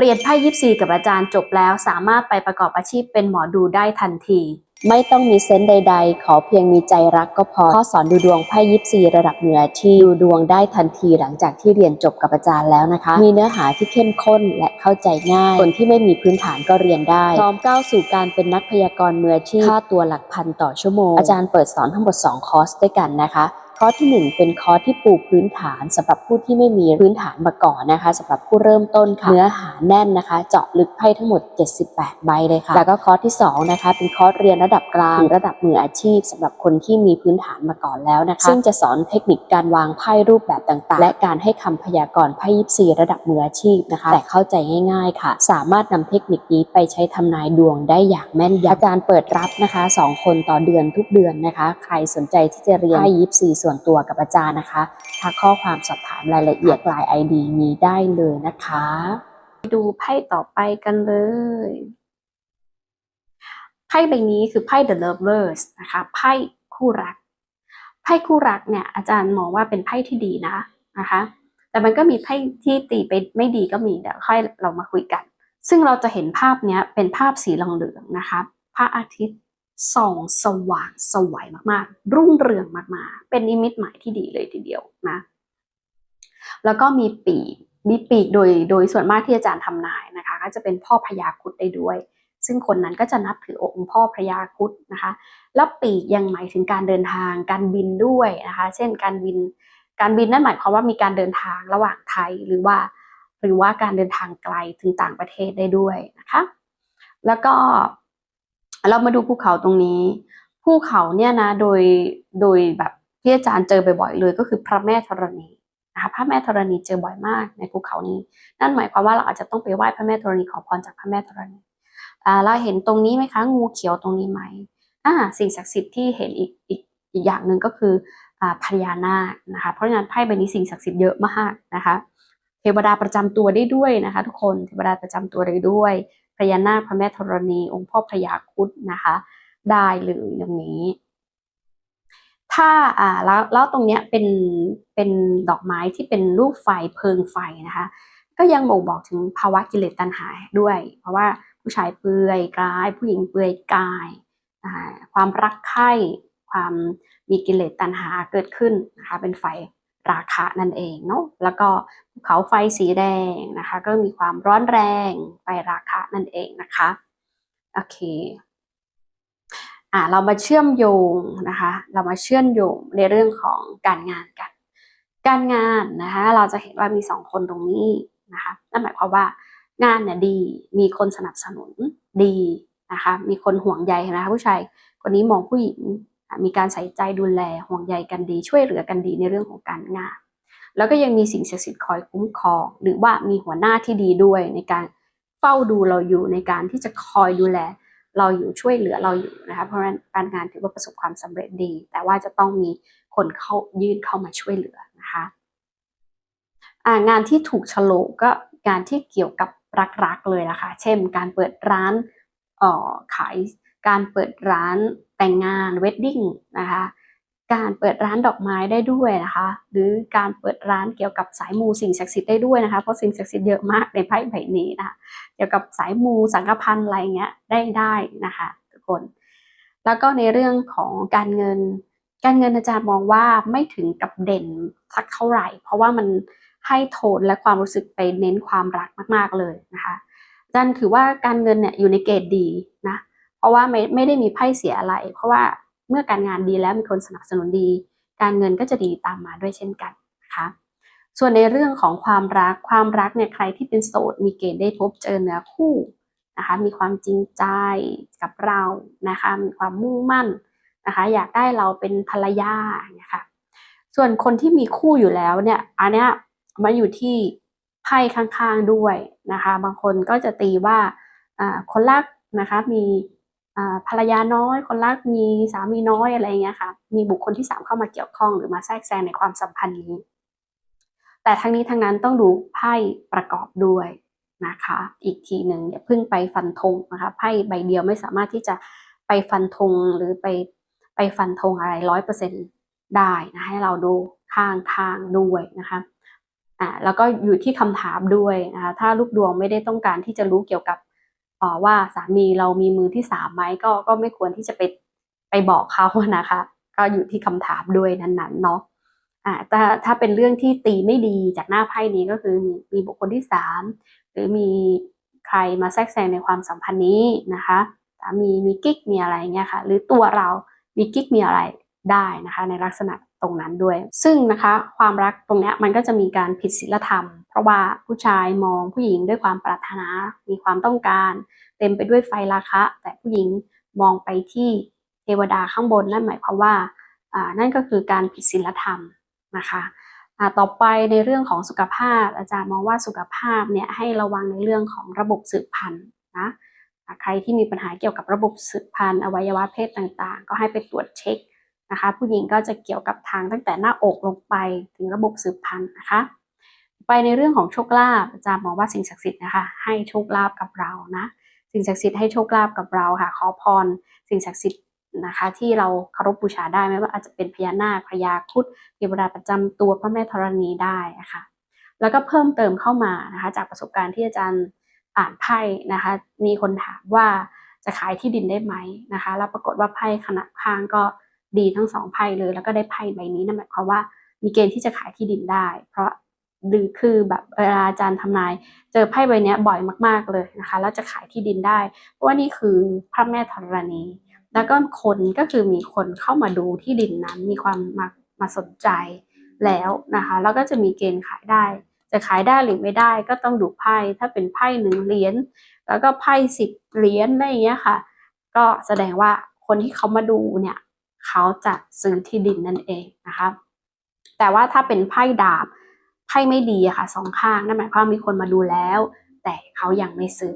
เรียนไพ่ยิปซีกับอาจารย์จบแล้วสามารถไปประกอบอาชีพเป็นหมอดูได้ทันที ไม่ต้องมีเซนส์ใด ๆ ขอเพียงมีใจรักก็พอข้อสอนดูดวงไพ่ยิปซีระดับมืออาชีพดูดวงได้ทันทีหลังจากที่เรียนจบกับอาจารย์แล้วนะคะ มีเนื้อหาที่เข้มข้นและเข้าใจง่าย คนที่ไม่มีพื้นฐานก็เรียนได้พร้อมก้าวสู่การเป็นนักพยากรณ์มืออาชีพค่าตัวหลักพันต่อชั่วโมงอาจารย์เปิดสอนทั้งหมด 2 คอร์สด้วยกันนะคะ คอร์สที่ 1 เป็นคอร์สที่ปูพื้นฐานสำหรับผู้ที่ไม่มีพื้นฐานมาก่อนนะคะสำหรับผู้เริ่มต้นค่ะเนื้อหาแน่นนะคะ เจาะลึกไพ่ทั้งหมด 78 ใบเลยค่ะ แล้วก็คอร์สที่2นะคะเป็นคอร์สเรียนระดับกลางระดับมืออาชีพสำหรับคนที่มีพื้นฐานมาก่อนแล้วนะคะ ซึ่งจะสอนเทคนิคการวางไพ่รูปแบบต่างๆ และการให้คำพยากรณ์ไพ่ยิปซีระดับมืออาชีพนะคะ แต่เข้าใจง่ายๆค่ะ สามารถนำเทคนิคนี้ไปใช้ทำนายดวงได้อย่างแม่นยำอาจารย์เปิดรับนะคะ 2 คนต่อเดือนทุกเดือนนะคะ ใครสนใจที่จะเรียนไพ่ยิปซีส่วนวนตัวกับอาจารย์นะคะทักข้อความสอบถามรายละเอียดลาย ID นี้ได้เลยนะคะ ดูไพ่ต่อไปกันเลยไพ่ใบนี้คือไพ่ The Lovers นะคะไพ่คู่รัก ไพ่คู่รักเนี่ยอาจารย์มองว่าเป็นไพ่ที่ดีนะนะคะ แต่มันก็มีไพ่ที่ตีไปไม่ดีก็มีเดี๋ยวค่อยเรามาคุยกัน ซึ่งเราจะเห็นภาพเนี้ยเป็นภาพสีเหลืองๆนะคะพระอาทิตย์ ส่องสว่างสวยมากๆ รุ่งเรืองมากๆ เป็นนิมิตหมายที่ดีเลยทีเดียวนะ แล้วก็มีปีก มีปีกโดยโดยส่วนมากที่อาจารย์ทำนายนะคะ ก็จะเป็นพ่อพญาคุดได้ด้วย ซึ่งคนนั้นก็จะนับถือองค์พ่อพญาคุดนะคะ แล้วปีกยังหมายถึงการเดินทาง การบินด้วยนะคะ เช่น การบิน การบินนั่นหมายความว่ามีการเดินทางระหว่างไทยหรือว่า หรือว่าการเดินทางไกลถึงต่างประเทศได้ด้วยนะคะ แล้วก็ เรามาดูภูเขาตรงนี้ ภูเขาเนี่ยนะโดยโดยแบบที่อาจารย์เจอบ่อยๆเลยก็คือพระแม่ธรณีนะคะพระแม่ธรณีเจอบ่อยมากในภูเขานี้ นั่นหมายความว่าเราอาจจะต้องไปไหว้พระแม่ธรณีขอพรจากพระแม่ธรณีเราเห็นตรงนี้ไหมคะงูเขียวตรงนี้ไหมอ่าสิ่งศักดิ์สิทธิ์ที่เห็นอีกอีกอีกอย่างหนึ่งก็คือพญานาคนะคะเพราะฉะนั้นไพ่ใบนี้สิ่งศักดิ์สิทธิ์เยอะมากนะคะเทวดาประจำตัวได้ด้วยนะคะ ทุกคนเทวดาประจำตัวได้ด้วย พญานาคพระแม่ธรณี องค์พ่อพญาครุฑนะคะ ได้เลยอย่างนี้ ถ้าอ่าแล้วแล้วตรงเนี้ยเป็นเป็นดอกไม้ที่เป็นรูปไฟเพลิงไฟนะคะ ก็ยังบ่งบอกถึงภาวะกิเลสตัณหาด้วย เพราะว่าผู้ชายเปลือยกาย ผู้หญิงเปลือยกายความรักใคร่ความมีกิเลสตัณหาเกิดขึ้นนะคะเป็นไฟ ราคะนั่นเองเนาะแล้วก็ภูเขาไฟสีแดงนะคะ ก็มีความร้อนแรงไฟราคะนั่นเองนะคะโอเคอ่าเรามาเชื่อมโยงนะคะ เรามาเชื่อมโยงในเรื่องของการงานกัน การงานนะคะเราจะเห็นว่ามีสองคนตรงนี้นะคะนั่นหมายความว่างานเนี่ยดีมีคนสนับสนุนดีนะคะ มีคนห่วงใยนะคะผู้ชายคนนี้มองผู้หญิง มีการใส่ใจดูแลห่วงใยกันดี ช่วยเหลือกันดีในเรื่องของการงาน แล้วก็ยังมีสิ่งศักดิ์สิทธิ์คอยคุ้มครอง หรือว่ามีหัวหน้าที่ดีด้วยในการเฝ้าดูเราอยู่ในการที่จะคอยดูแล เราอยู่ช่วยเหลือเราอยู่นะคะเพราะฉะนั้นการงานถือว่าประสบความสำเร็จดี แต่ว่าจะต้องมีคนเข้ายื่นเข้ามาช่วยเหลือนะคะงานที่ถูกฉลกก็งานที่เกี่ยวกับรักๆเลยนะคะเช่น การเปิดร้านเอ่อขาย การเปิดร้านแต่งงานเวดดิ้งนะคะการเปิดร้านดอกไม้ได้ด้วยนะคะ หรือการเปิดร้านเกี่ยวกับสายมูสิ่งศักดิ์สิทธิ์ได้ด้วยนะคะ เพราะสิ่งศักดิ์สิทธิ์เยอะมากในไพ่ใบนี้นะคะ เกี่ยวกับสายมูสังฆพันธ์อะไรเงี้ยได้ได้นะคะทุกคน แล้วก็ในเรื่องของการเงิน การเงินอาจารย์มองว่าไม่ถึงกับเด่นสักเท่าไหร่ เพราะว่ามันให้โทนและความรู้สึกไปเน้นความรักมาก ๆเลยนะคะอาจารย์ถือว่าการเงินเนี่ยอยู่ในเกณฑ์ดีนะ เพราะว่าไม่ไม่ได้มีไพ่เสียอะไร เพราะว่าเมื่อการงานดีแล้วมีคนสนับสนุนดี การเงินก็จะดีตามมาด้วยเช่นกันนะคะส่วนในเรื่องของความรักความรักเนี่ยใครที่เป็นโสดมีเกณฑ์ได้พบเจอเนื้อคู่นะคะมีความจริงใจกับเรานะคะมีความมุ่งมั่นนะคะอยากได้เราเป็นภรรยาเนี่ยค่ะส่วนคนที่มีคู่อยู่แล้วเนี่ยอันเนี้ยมาอยู่ที่ไพ่ข้างๆด้วยนะคะบางคนก็จะตีว่าคนรักนะคะมี ภรรยาน้อยคนรักมีสามีน้อยอะไรเงี้ยค่ะ มีบุคคลที่สามเข้ามาเกี่ยวข้องหรือมาแทรกแซงในความสัมพันธ์นี้ แต่ทั้งนี้ทั้งนั้นต้องดูไพ่ประกอบด้วยนะคะ อีกทีหนึ่งอย่าเพิ่งไปฟันธงนะคะไพ่ใบเดียวไม่สามารถที่จะไปฟันธงหรือไปไปฟันธงอะไรร้อยเปอร์เซ็นได้นะให้เราดูข้างทางด้วยนะคะอ่าแล้วก็อยู่ที่คำถามด้วยนะคะถ้าลูกดวงไม่ได้ต้องการที่จะรู้เกี่ยวกับ ว่าสามีเรามีมือที่สามไหมก็ก็ไม่ควรที่จะไปไปบอกเขานะคะ ก็อยู่ที่คำถามด้วยนั้นๆเนาะอ่าแต่ถ้าเป็นเรื่องที่ตีไม่ดีจากหน้าไพ่นี้ก็คือมีมีบุคคลที่สามหรือมีใครมาแทรกแซงในความสัมพันธ์นี้นะคะสามีมีกิ๊กมีอะไรเงี้ยค่ะ หรือตัวเรามีกิ๊กมีอะไรได้นะคะ ในลักษณะ ตรงนั้นด้วย ซึ่งนะคะความรักตรงเนี้ยมันก็จะมีการผิดศีลธรรม เพราะว่าผู้ชายมองผู้หญิงด้วยความปรารถนา มีความต้องการ เต็มไปด้วยไฟราคะ แต่ผู้หญิงมองไปที่เทวดาข้างบนนั่นหมายความว่านั่นก็คือการผิดศีลธรรมนะคะต่อไปในเรื่องของสุขภาพ อาจารย์มองว่าสุขภาพเนี่ยให้ระวังในเรื่องของระบบสืบพันธุ์นะใครที่มีปัญหาเกี่ยวกับระบบสืบพันธุ์อวัยวะเพศต่างๆ ก็ให้ไปตรวจเช็ค นะคะ ผู้หญิงก็จะเกี่ยวกับทางตั้งแต่หน้าอกลงไปถึงระบบสืบพันธุ์นะคะ ไปในเรื่องของโชคลาภอาจารย์มองว่าสิ่งศักดิ์สิทธิ์นะคะให้โชคลาภกับเรานะสิ่งศักดิ์สิทธิ์ให้โชคลาภกับเราค่ะขอพร สิ่งศักดิ์สิทธิ์นะคะ ที่เราเคารพบูชาได้ไม่ว่าอาจจะเป็นพญานาคพญาครุดเทวดาประจำตัวพระแม่ธรณีได้นะคะแล้วก็เพิ่มเติมเข้ามานะคะจากประสบการณ์ที่อาจารย์อ่านไพ่นะคะ มีคนถามว่าจะขายที่ดินได้ไหมนะคะ แล้วปรากฏว่าไพ่ขนาดข้างก็ ดีทั้งสองไพ่เลย แล้วก็ได้ไพ่ใบนี้นั่นหมายความว่ามีเกณฑ์ที่จะขายที่ดินได้ เพราะหรือคือแบบเวลาอาจารย์ทำนาย เจอไพ่ใบนี้บ่อยมากๆเลยนะคะแล้วจะขายที่ดินได้ เพราะว่านี่คือพระแม่ธรณี แล้วก็คนก็คือมีคนเข้ามาดูที่ดินนั้น มีความมามาสนใจแล้วนะคะ แล้วก็จะมีเกณฑ์ขายได้ จะขายได้หรือไม่ได้ก็ต้องดูไพ่ถ้าเป็นไพ่หนึ่งเหรียญแล้วก็ไพ่สิบเหรียญอะไรอย่างเงี้ยค่ะ ก็แสดงว่าคนที่เขามาดูเนี่ย เขาจะซื้อที่ดินนั่นเองนะคะแต่ว่าถ้าเป็นไพ่ดาบไพ่ไม่ดีอะค่ะสองข้างนั่นหมายความว่ามีคนมาดูแล้ว แต่เขายังไม่ซื้อ